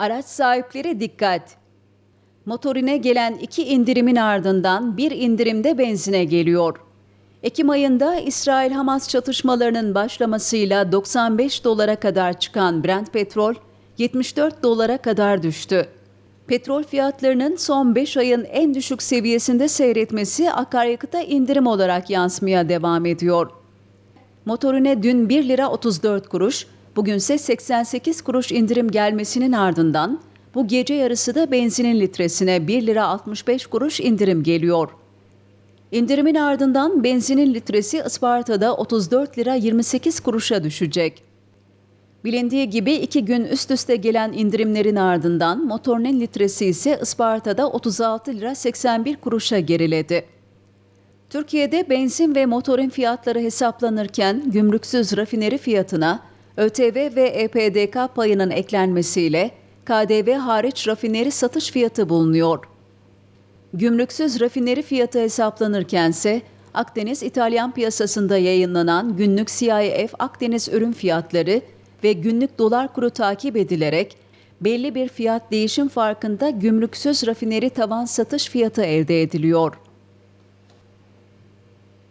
Araç sahipleri dikkat! Motorine gelen iki indirimin ardından bir indirimde benzine geliyor. Ekim ayında İsrail-Hamas çatışmalarının başlamasıyla 95 dolara kadar çıkan Brent petrol 74 dolara kadar düştü. Petrol fiyatlarının son 5 ayın en düşük seviyesinde seyretmesi akaryakıta indirim olarak yansımaya devam ediyor. Motorine dün 1 lira 34 kuruş, bugünse 88 kuruş indirim gelmesinin ardından bu gece yarısı da benzinin litresine 1 lira 65 kuruş indirim geliyor. İndirimin ardından benzinin litresi Isparta'da 34 lira 28 kuruşa düşecek. Bilindiği gibi iki gün üst üste gelen indirimlerin ardından motorinin litresi ise Isparta'da 36 lira 81 kuruşa geriledi. Türkiye'de benzin ve motorin fiyatları hesaplanırken gümrüksüz rafineri fiyatına ÖTV ve EPDK payının eklenmesiyle KDV hariç rafineri satış fiyatı bulunuyor. Gümrüksüz rafineri fiyatı hesaplanırkense Akdeniz İtalyan piyasasında yayınlanan günlük CIF Akdeniz ürün fiyatları ve günlük dolar kuru takip edilerek belli bir fiyat değişim farkında gümrüksüz rafineri tavan satış fiyatı elde ediliyor.